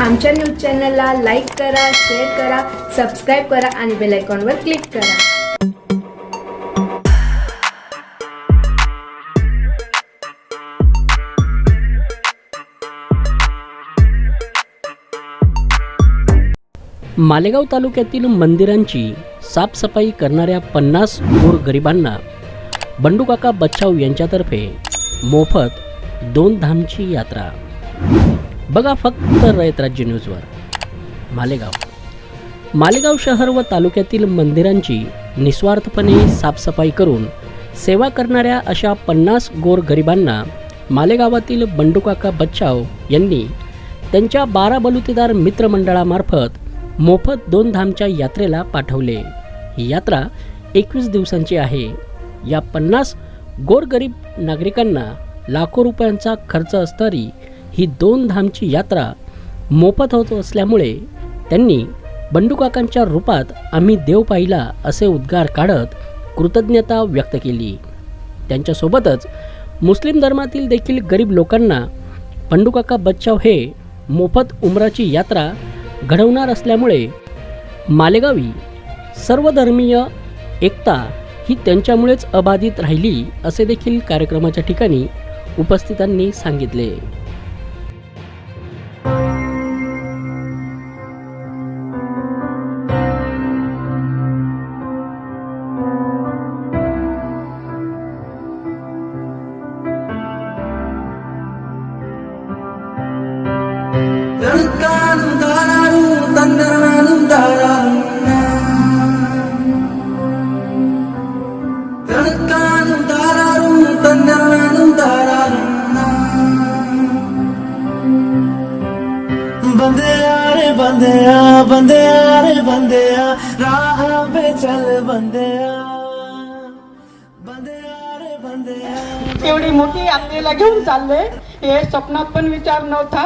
आमच्या न्यूज चॅनलला लाईक करा शेअर करा सबस्क्राईब करा आणि बेल आयकॉनवर क्लिक करा. मालेगाव तालुक्यातील मंदिरांची साफसफाई करणाऱ्या पन्नास गोरगरिबांना बंडूकाका बच्चाव यांच्यातर्फे मोफत दोन धामची यात्रा. बघा फक्त रयत राज्य न्यूजवर. मालेगाव. मालेगाव शहर व तालुक्यातील मंदिरांची निस्वार्थपणे साफसफाई करून सेवा करणाऱ्या अशा पन्नास गोरगरिबांना मालेगावातील बंडूकाका बच्चाव यांनी त्यांच्या बारा बलुतेदार मित्रमंडळामार्फत मोफत दोन धामच्या यात्रेला पाठवले. ही यात्रा एकवीस दिवसांची आहे. या पन्नास गोरगरीब नागरिकांना लाखो रुपयांचा खर्च असणारी ही दोन धामची यात्रा मोफत होत असल्यामुळे त्यांनी बंडूकाकांच्या रूपात आम्ही देव पाहिला असे उद्गार काढत कृतज्ञता व्यक्त केली. त्यांच्यासोबतच मुस्लिम धर्मातील देखील गरीब लोकांना बंडूकाका बच्चाव हे मोफत उमराची यात्रा घडवणार असल्यामुळे मालेगावी सर्वधर्मीय एकता ही त्यांच्यामुळेच अबाधित राहिली असे देखील कार्यक्रमाच्या ठिकाणी उपस्थितांनी सांगितले. தடுக்கானும் dararum, tandaranum dararum தடுக்கானும் dararum, tandaranum dararum बंदया रे बंदया बंदया रे बंदया राह पे चल बंदया बंदया एवढी मोठी यात्रेला घेऊन चालले हे स्वप्नात पण विचार नव्हता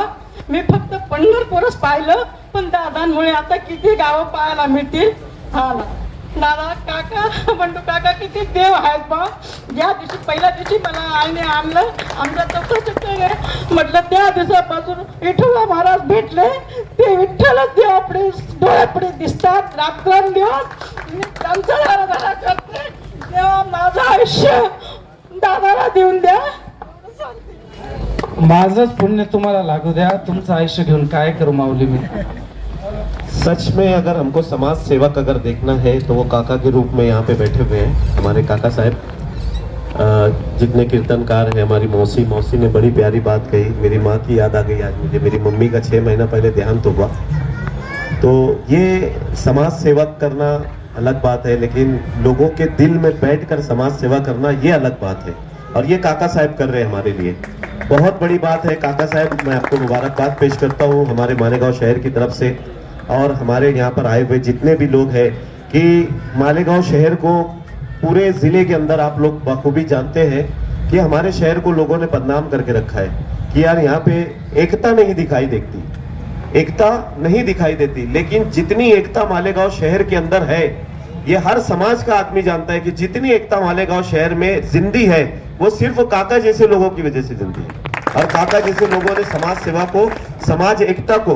मी फक्त पंढरपूरच पाहिलं पण दादांमुळे आता किती गावं पाहायला मिळतील? हा ना. दादा काका बंडू काका किती देव आहेत बा. ज्या दिवशी पहिल्या दिवशी मला आईने आणलं आमचा चौथा चक्कर म्हटलं त्या दिवसापासून विठ्ठल महाराज भेटले. ते विठ्ठलच देव आपले डोळ्यापुढे दिसतात. रात्रंदिवस मी त्यांचा करते तेव्हा माझं आयुष्य दादाला देऊन द्या. माझंच पुण्य तुम्हाला लागू द्या. तुमचं आयुष्य घेऊन काय करू माऊली मी? सच में अगर हमको समाज सेवक अगर देखना है तो वो काका के रूप में यहाँ पे बैठे हुए हैं। हमारे काका साहब जितने कीर्तनकार हैं, हमारी मौसी मौसी ने बड़ी प्यारी बात कही, मेरी माँ की याद आ गई आज मुझे। मेरी मम्मी का छः महीना पहले देहांत हुआ। तो ये समाज सेवक करना अलग बात है, लेकिन लोगों के दिल में बैठकर समाज सेवा करना ये अलग बात है। और ये काका साहब कर रहे हैं हमारे लिए। बहुत बड़ी बात है, काका साहब, मैं आपको मुबारकबाद पेश करता हूँ हमारे मालेगांव शहर की तरफ़ से और हमारे यहाँ पर आए हुए जितने भी लोग हैं कि मालेगांव शहर को पूरे ज़िले के अंदर आप लोग बखूबी जानते हैं कि हमारे शहर को लोगों ने बदनाम करके रखा है कि यार यहाँ पे एकता नहीं दिखाई देती, एकता नहीं दिखाई देती, लेकिन जितनी एकता मालेगांव शहर के अंदर है ये हर समाज का आदमी जानता है कि जितनी एकता मालेगांव शहर में जिंदी है, वो सिर्फ़ काका जैसे लोगों की वजह से जिंदी है। और काका जैसे लोगों ने समाज सेवा को, समाज एकता को,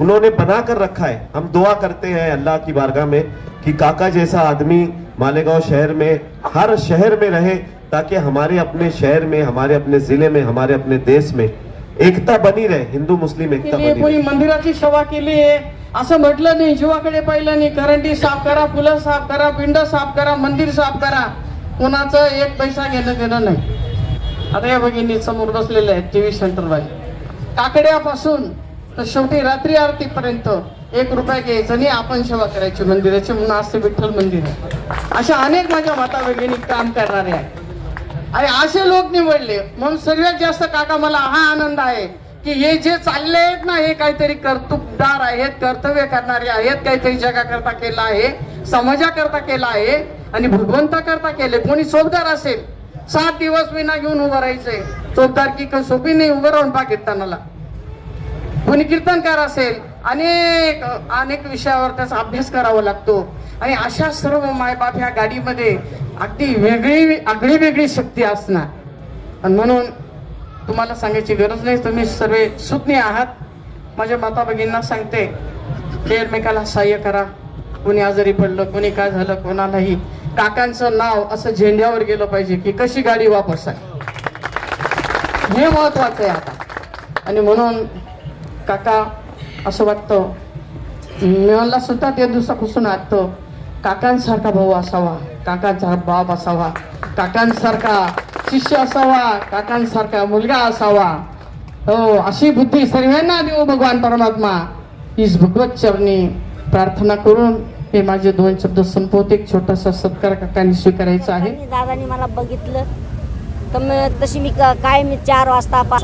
उन्होंने बना कर रखा है। हम दुआ करते हैं अल्लाह की बारगाह में कि काका जैसा आदमी मालेगांव शहर में, हर शहर में रहे, ताकि हमारे अपने शहर में, हमारे अपने ज़िले में, हमारे अपने देश में एकता बनी रहे हिंदू मुस्लिम एकता बनी कोणी मंदिराची सेवा केली आहे असं म्हटलं नाही. जीवाकडे पाहिलं नाही. करंटी साफ करा फुलं साफ करा पिंड साफ करा मंदिर साफ करा. कोणाचं एक पैसा घेणं देणं नाही. आता या भगिनी समोर बसलेले आहेत टीव्ही सेंटर बाई काकड्यापासून तर शेवटी रात्री आरतीपर्यंत एक रुपया घ्यायचं नाही आपण सेवा करायची मंदिराची. म्हणून आज ते विठ्ठल मंदिर आहे. अशा अनेक माझ्या माता भगिनी काम करणारे आहेत. आणि असे लोक निवडले. म्हणून सर्वात जास्त काका मला हा आनंद आहे की हे जे चालले आहेत ना हे काहीतरी कर्तुबदार आहेत कर्तव्य करणारे आहेत काहीतरी जगाकरता केलं आहे समाजाकरता केलं आहे आणि भगवंताकरता केले. कोणी चोपदार असेल सात दिवस विना घेऊन उभं राहायचंय. चोपदार की सोपी नाही उभं राहून पाकिस्तानाला कोणी कीर्तनकार असेल अनेक अनेक विषयावर त्याचा अभ्यास करावा लागतो. आणि अशा सर्व मायबाप ह्या गाडीमध्ये अगदी वेगळी आगळी वेगळी शक्ती असणार. आणि म्हणून तुम्हाला सांगायची गरज नाही तुम्ही सर्व सुज्ञ आहात. माझ्या माता भगिनींना सांगते ते एकमेकाला सहाय्य करा. कोणी आजारी पडलं कोणी काय झालं कोणालाही. काकांचं नाव असं झेंड्यावर गेलं पाहिजे की कशी गाडी वापरसा हे महत्वाचं आहे आता. आणि म्हणून काका असं वाटतं मला सुद्धा त्या दिवसापासून वाटतं काकांसारखा भाऊ असावा. काकांचा बाप असावा काकांसारखा शिष्य असावा काकांसारखा मुलगा असावा. हो अशी बुद्धी सर्वांना देऊ भगवान परमात्मा. हीच भगवत चरणी प्रार्थना करून हे माझे दोन शब्द संपवते. एक छोटासा सत्कार काकांनी स्वीकारायचा आहे. दादानी मला बघितलं. तर मग तशी मी क- काय मी चार वाजता पाच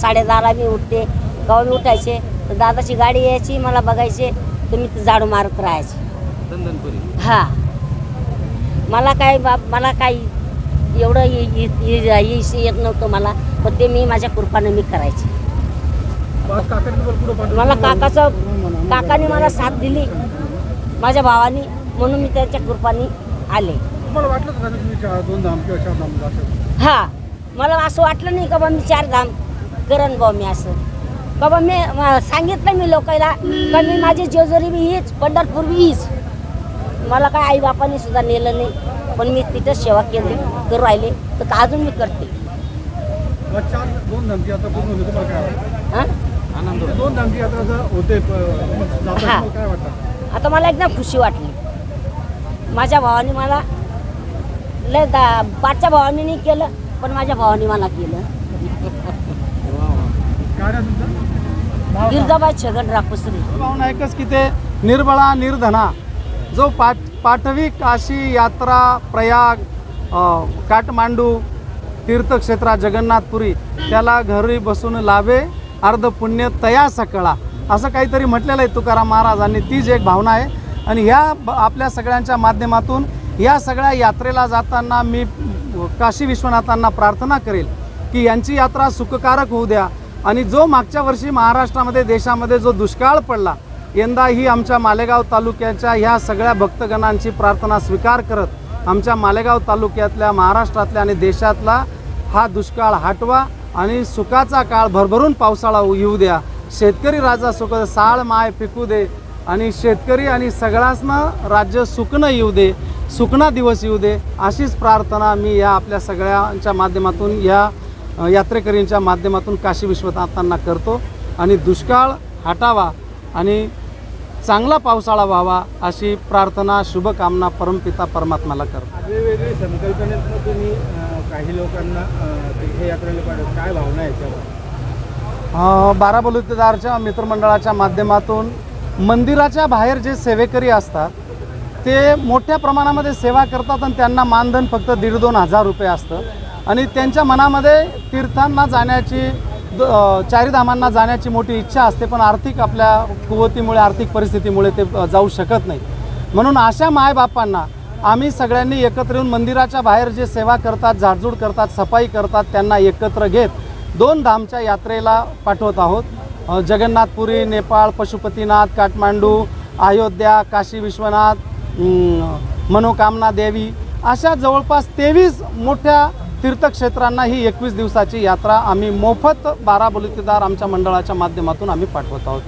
साडेदहाला मी उठते. मी उठायचे? तर दादाची गाडी यायची मला बघायचे. तर मी झाडू मारत राहायचे. हा. मला काय बा मला काही एवढं इ- येत नव्हतं मला पण ते मी माझ्या कृपानं मी करायचे. मला काकाचं काकाने मला साथ दिली. माझ्या भावानी म्हणून मी त्याच्या कृपाने आले. हा मला असं वाटलं नाही का बा मी चार धाम करण बा मी असं. बाबा मी सांगितलं मी लोकांना का मी माझी जेजुरी बी हीच पंढरपूर बी हीच. मला काय आई बापाने सुद्धा नेलं नाही पण मी तिथं सेवा केली करू राहिले तर का अजून मी करते? हां? हा. आता मला एकदम खुशी वाटली. माझ्या भावाने मला लय दा पाचच्या भावाने नाही केलं पण माझ्या भावाने मला केलं. गिरजाबाई छगन रापुसरी. भावना एकच की ते निर्बळा निर्धना. जो पाठ पाठवी काशी यात्रा प्रयाग काठमांडू तीर्थक्षेत्रा जगन्नाथपुरी त्याला घरी बसून लाभे अर्ध पुण्य तया सकळा असं काहीतरी म्हटलेलं आहे तुकाराम महाराजांनी. तीच एक भावना आहे. आणि ह्या ब- आपल्या सगळ्यांच्या माध्यमातून या सगळ्या यात्रेला जाताना मी काशी विश्वनाथांना प्रार्थना करेल की यांची यात्रा सुखकारक होऊ द्या. आणि जो मागच्या वर्षी महाराष्ट्रामध्ये देशामध्ये जो दुष्काळ पडला यंदाही आमच्या मालेगाव तालुक्याच्या ह्या सगळ्या भक्तगणांची प्रार्थना स्वीकार करत आमच्या मालेगाव तालुक्यातल्या महाराष्ट्रातल्या आणि देशातला हा दुष्काळ हटवा आणि सुखाचा काळ भरभरून पावसाळा येऊ द्या. शेतकरी राजा सुख साळ माय पिकू दे आणि शेतकरी आणि सगळ्यांना राज्य सुकणं येऊ दे सुकना दिवस येऊ दे अशीच प्रार्थना मी या आपल्या सगळ्यांच्या माध्यमातून या यात्रेकरींच्या माध्यमातून काशी विश्वनाथांना करतो. आणि दुष्काळ हटावा आणि चांगला पावसाळा व्हावा अशी प्रार्थना शुभकामना परमपिता परमात्म्याला करतो. वेगवेगळी संकल्पनेतनं तुम्ही काही लोकांना पाठवत. काय भावना याच्यावर? बारा बलुतेदारच्या मित्रमंडळाच्या माध्यमातून मंदिराच्या बाहेर जे सेवेकरी असतात ते मोठ्या प्रमाणामध्ये सेवा करतात आणि त्यांना मानधन फक्त दीड दोन हजार रुपये असतं. आणि त्यांच्या मनामध्ये तीर्थांना जाण्याची द- अ, जाण्याची मोठी इच्छा असते पण आर्थिक आपल्या कुवतीमुळे आर्थिक परिस्थितीमुळे ते जाऊ शकत नाही. म्हणून अशा मायबापांना आम्ही सगळ्यांनी एकत्र येऊन मंदिराच्या बाहेर जे सेवा करतात झाडझूड करतात सफाई करतात त्यांना एकत्र घेत दोन धामच्या यात्रेला पाठवत आहोत. जगन्नाथपुरी नेपाळ पशुपतीनाथ काठमांडू अयोध्या काशी विश्वनाथ मनोकामना देवी अशा जवळपास तेवीस मोठ्या तीर्थक्षेत्रांना ही एकवीस दिवसाची यात्रा आम्ही मोफत बारा बलुतेदार आमच्या मंडळाच्या माध्यमातून आम्ही पाठवत आहोत.